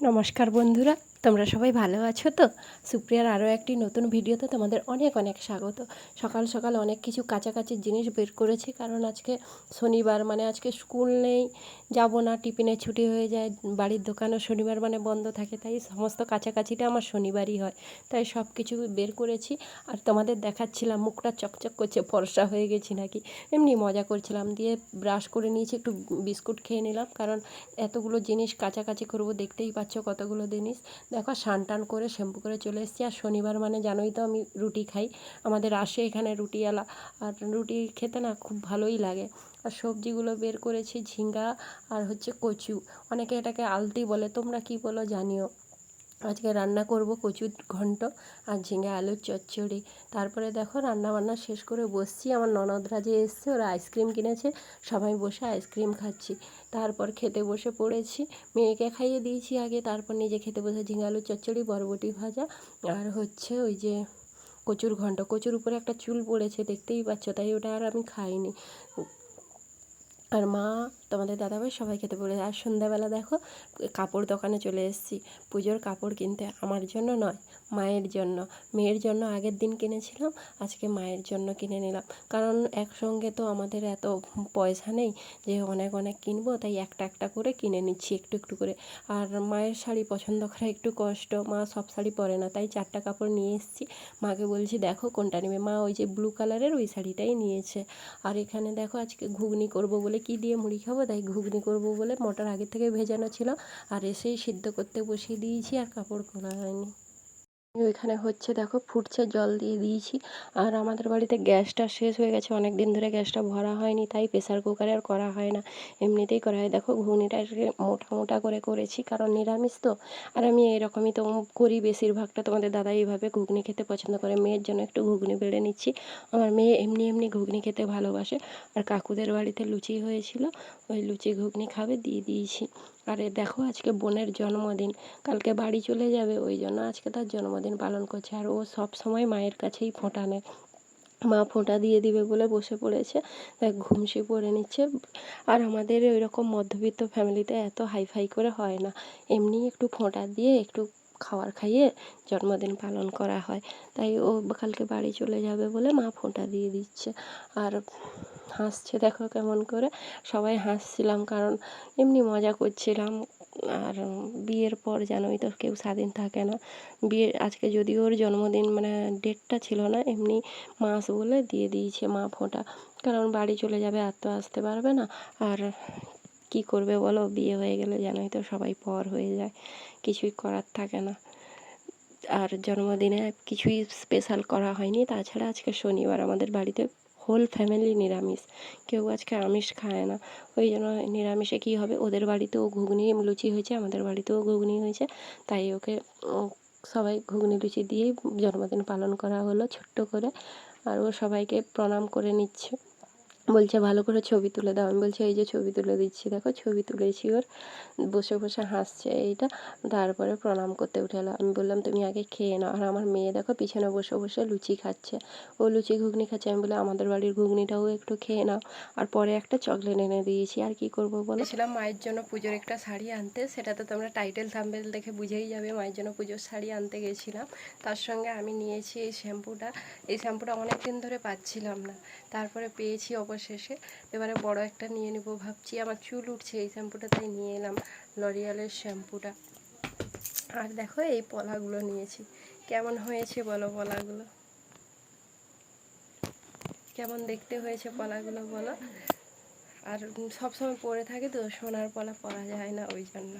নমস্কার বন্ধুরা। তোমরা সবাই ভালো আছো তো? সুপ্রিয়ার আরও একটি নতুন ভিডিওতে তোমাদের অনেক অনেক স্বাগত। সকাল সকাল অনেক কিছু কাছাকাছি জিনিস বের করেছি, কারণ আজকে শনিবার মানে আজকে স্কুল নেই, যাব না, টিফিনে ছুটি হয়ে যায়, বাড়ির দোকানও শনিবার মানে বন্ধ থাকে, তাই সমস্ত কাছাকাছিটা আমার শনিবারই হয়, তাই সব কিছু বের করেছি। আর তোমাদের দেখাচ্ছিলাম, মুখটা চকচক করছে, ফর্সা হয়ে গেছি নাকি? এমনি মজা করছিলাম, দিয়ে ব্রাশ করে নিয়েছি, একটু বিস্কুট খেয়ে নিলাম, কারণ এতগুলো জিনিস কাছাকাছি করব, দেখতেই পাচ্ছ কতগুলো জিনিস। দেখো স্নান টান করে শ্যাম্পু করে চলে এসেছি। আর শনিবার মানে জানোই তো আমি রুটি খাই। আমাদের আসে এখানে রুটিওয়ালা। আর রুটি খেতে না খুব ভালোই লাগে। আর সবজিগুলো বের করেছি ঝিঙ্গা আর হচ্ছে কচু। অনেকে এটাকে আলতি বলে। তোমরা কি বলো জানিও। আজকে রান্না করব কচুর ঘন্ট আর ঝিঙে আলুর চচ্চড়ি। তারপরে দেখো রান্না বান্না শেষ করে বসছি। আমার ননদরা যে এসছে, ওরা আইসক্রিম কিনেছে, সবাই বসে আইসক্রিম খাচ্ছি। তারপর খেতে বসে পড়েছি। মেয়েকে খাইয়ে দিয়েছি আগে, তারপর নিজে খেতে বসে ঝিঙে আলুর চচ্চড়ি, বরবটি ভাজা আর হচ্ছে ওই যে কচুর ঘন্ট। কচুর উপরে একটা চুল পড়েছে, দেখতেই পাচ্ছ, তাই ওটা আর আমি খাইনি। আর মা, তোমাদের দাদাভাই সবাই খেতে বলে আর সন্ধ্যাবেলা দেখো, কাপড় দোকানে চলে এসেছি। পুজোর কাপড় কিনতে, আমার জন্য নয় মায়ের জন্য। মেয়ের জন্য আগের দিন কিনেছিলাম, আজকে মায়ের জন্য কিনে নিলাম। কারণ একসঙ্গে তো আমাদের এত পয়সা নেই যে অনেক অনেক কিনবো, তাই একটা একটা করে কিনে নিচ্ছি একটু একটু করে। আর মায়ের শাড়ি পছন্দ করা একটু কষ্ট, মা সব শাড়ি পরে না, তাই চারটা কাপড় নিয়ে এসেছি। মাকে বলছি, দেখো কোনটা নেবে? মা ওই যে ব্লু কালারের ওই শাড়িটাই নিয়েছে। আর এখানে দেখো আজকে ঘুগনি করব বলে কি দিয়ে মুড়ি খাব? তাই ঘুগনি করব বলে মটর আগে থেকে ভেজানো ছিল, আর এসেই সিদ্ধ করতে বসিয়ে দিয়েছি আর কাপড় খোলা হয়নি। ওইখানে হচ্ছে দেখো ফুটছে, জল দিয়ে দিয়েছি। আর আমাদের বাড়িতে গ্যাসটা শেষ হয়ে গেছে অনেক দিন ধরে গ্যাসটা ভরা হয়নি, তাই প্রেসার কুকারে আর করা হয় না। এমনিতেই করা হয়। দেখো ঘুগনিটা মোটা মোটা করে করেছি, কারণ নিরামিষ তো। আর আমি এরকমই তো করি বেশিরভাগটা, তোমাদের দাদা এইভাবে ঘুগনি খেতে পছন্দ করে। মেয়ের জন্য একটু ঘুগনি বেড়ে নিচ্ছি। আমার মেয়ে এমনি এমনি ঘুগনি খেতে ভালোবাসে। আর কাকুদের বাড়িতে লুচি হয়েছিল, ওই লুচি ঘুগনি খাবে, দিয়ে দিয়েছি। আরে দেখো আজকে বোনের জন্মদিন, কালকে বাড়ি চলে যাবে, ওই জন্য আজকে তার জন্মদিন পালন করছে। আর ও সব সময় মায়ের কাছেই ফোঁটা নেয়। মা ফোঁটা দিয়ে দিবে বলে বসে পড়েছে তাই ঘুমসি পড়ে নিচ্ছে। আর আমাদের ওই রকম মধ্যবিত্ত ফ্যামিলিতে এত হাইফাই করে হয় না। এমনি একটু ফোঁটা দিয়ে একটু খাবার খাইয়ে জন্মদিন পালন করা হয়। তাই ও কালকে বাড়ি চলে যাবে বলে মা ফোঁটা দিয়ে দিচ্ছে। আর হাসছে, দেখো কেমন করে। সবাই হাসছিলাম কারণ এমনি মজা করছিলাম। আর বিয়ের পর জানোই তো কেউ স্বাধীন থাকে না। বিয়ের আজকে যদি ওর জন্মদিন মানে ডেটটা ছিল না, এমনি মাস বলে দিয়ে দিয়েছে মা ফোঁটা কারণ বাড়ি চলে যাবে, আর তো আসতে পারবে না। আর কি করবে বলো, বিয়ে হয়ে গেলে জানোই তো সবাই পর হয়ে যায়, কিছুই করার থাকে না। আর জন্মদিনে কিছুই স্পেশাল করা হয়নি। তাছাড়া আজকে শনিবার আমাদের বাড়িতে হোল ফ্যামিলি নিরামিষ। কেউ আজকে আমিষ খায় না। ওই জন্য নিরামিষে কী হবে? ওদের বাড়িতেও ঘুগনি, লুচি হয়েছে, আমাদের বাড়িতেও ঘুগনি হয়েছে। তাই ওকে সবাই ঘুগনি, লুচি দিয়েই জন্মদিন পালন করা হলো ছোট্ট করে। আর ও সবাইকে প্রণাম করে নিচ্ছে। বলছে, ভালো করে ছবি তুলে দাও। আমি বলছি, এই যে ছবি তুলে দিচ্ছি, দেখো ছবি তুলেছি ওর। বসে বসে হাসছে এইটা। তারপরে প্রণাম করতে উঠে এলো। আমি বললাম, তুমি আগে খেয়ে নাও। আর আমার মেয়ে দেখো পিছনে বসে বসে লুচি খাচ্ছে। ও লুচি ঘুগনি খাচ্ছে। আমি বলে আমাদের বাড়ির ঘুগনিটাও একটু খেয়ে নাও। আর পরে একটা চকলেট এনে দিয়েছি। আর কি করব বলেছিলাম, মায়ের জন্য পুজোর একটা শাড়ি আনতে। সেটা তো তোমরা টাইটেল থাম্বেল দেখে বুঝেই যাবে, মায়ের জন্য পুজোর শাড়ি আনতে গেছিলাম। তার সঙ্গে আমি নিয়েছি এই শ্যাম্পুটা। এই শ্যাম্পুটা অনেক দিন ধরে পাচ্ছিলাম না। তারপরে পেয়েছি অবশেষে এবারে বড় একটা নিয়ে নেব ভাবছি। আমার চুল উঠছে, এই শ্যাম্পুটা তাই নিয়ে এলাম লরিয়ালের শ্যাম্পুটা। আর দেখো এই পলাগুলো নিয়েছি। কেমন হয়েছে বলো পলাগুলো? কেমন দেখতে হয়েছে পলাগুলো বলো? আর সবসময় পরে থাকে তো, সোনার পলা পরা যায় না ওই জন্য।